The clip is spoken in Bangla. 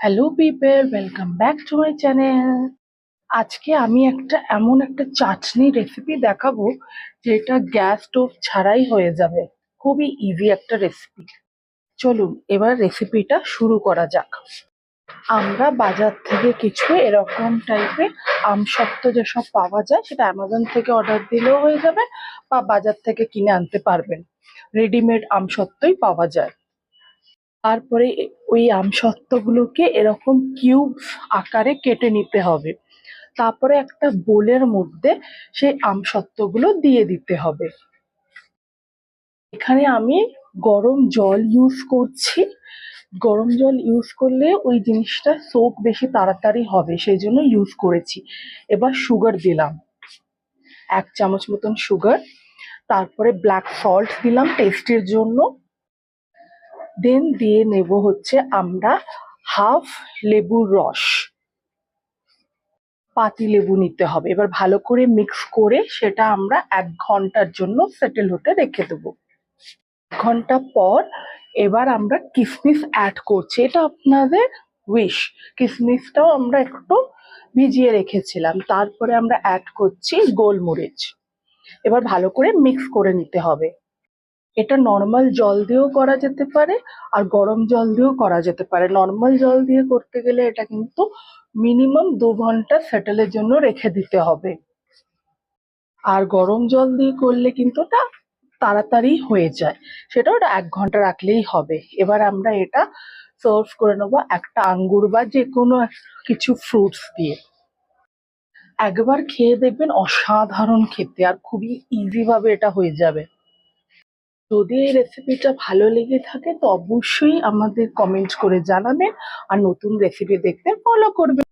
Hello people welcome back to my channel আজকে আমি একটা এমন একটা চাটনি রেসিপি দেখাবো, যেটা গ্যাস স্টোভ ছাড়াই হয়ে যাবে। খুবই ইজি একটা রেসিপি চলুন, এবার রেসিপিটা শুরু করা যাক। আমরা বাজার থেকে কিছু এরকম টাইপের আমসত্ত্ব যেসব পাওয়া যায়, সেটা অ্যামাজন থেকে অর্ডার দিলেও হয়ে যাবে বা বাজার থেকে কিনে আনতে পারবেন। রেডিমেড আমসত্ত্বই পাওয়া যায়। তারপরে ওই আমসত্ত্বগুলোকে এরকম কিউবস আকারে কেটে নিতে হবে। তারপরে একটা বোলের মধ্যে সেই আমসত্ত্বগুলো দিয়ে দিতে হবে। এখানে আমি গরম জল ইউজ করছি। গরম জল ইউজ করলে ওই জিনিসটা সোক বেশি তাড়াতাড়ি হবে সেই জন্য ইউজ করেছি। এবার সুগার দিলাম। এক চামচ মতন সুগার তারপরে ব্ল্যাক সল্ট দিলাম টেস্টের জন্য। দেন দিয়ে নেব হচ্ছে আমরা হাফ লেবুর রস। পাতি লেবু নিতে হবে। এবার ভালো করে মিক্স করে সেটা আমরা এক ঘণ্টার জন্য সেটেল হতে রেখে দেবো। ঘণ্টা পর এবার আমরা কিসমিস অ্যাড করছি। এটা আপনাদের উইশ কিসমিসটাও আমরা একটু ভিজিয়ে রেখেছিলাম। তারপরে আমরা অ্যাড করছি গোলমরিচ। এবার ভালো করে মিক্স করে নিতে হবে। এটা নর্মাল জল দিয়েও করা যেতে পারে আর গরম জল দিয়েও করা যেতে পারে। নর্মাল জল দিয়ে করতে গেলে এটা কিন্তু মিনিমাম দু ঘণ্টা সেটেলের জন্য রেখে দিতে হবে। আর গরম জল দিয়ে করলে কিন্তু ওটা তাড়াতাড়ি হয়ে যায়। সেটা ওটা এক ঘণ্টা রাখলেই হবে। এবার আমরা এটা সার্ভ করে নেব একটা আঙ্গুর বা যে কোনো কিছু ফ্রুটস দিয়ে। একবার খেয়ে দেখবেন অসাধারণ খেতে আর খুবই ইজি ভাবে এটা হয়ে যাবে। যদি এই রেসিপিটা ভালো লেগে থাকে, তো অবশ্যই আমাদের কমেন্ট করে জানাবেন। আর নতুন রেসিপি দেখতে ফলো করবেন।